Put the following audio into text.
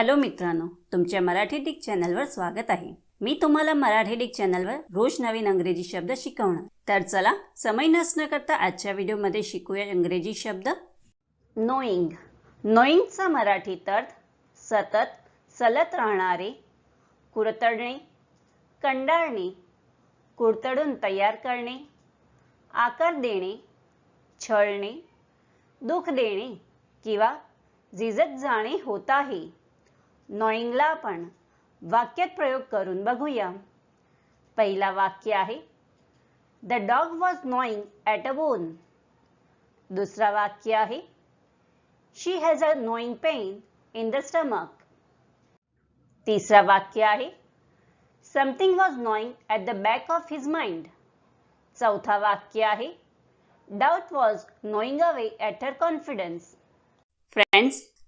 Hello मित्रांनो तुमच्या Marathi Dick चॅनलवर स्वागत आहे. मी तुम्हाला मराठी डिक चॅनलवर रोज नवीन अंग्रेजी शब्द शिकवणार. तर चला समय नसणं करता आजच्या व्हिडिओमध्ये शिकूया इंग्रजी शब्द. नोईंग नोईंगचा मराठीत अर्थ सतत सलत राहणारे कुरतडणे कंडाळणे कुरतडून तयार करणे आकार देणे छळणे दुःख देणे किंवा झिजत जाणे होत आहे. नॉईंगला आपण वाक्यात प्रयोग करून बघूया. पहिला वाक्य आहे the dog was gnawing at a bone दुसरा वाक्य आहे she has a gnawing pain in the stomach तिसरा वाक्य आहे something was gnawing at the back of his mind चौथा वाक्य आहे doubt was gnawing away at her confidence friends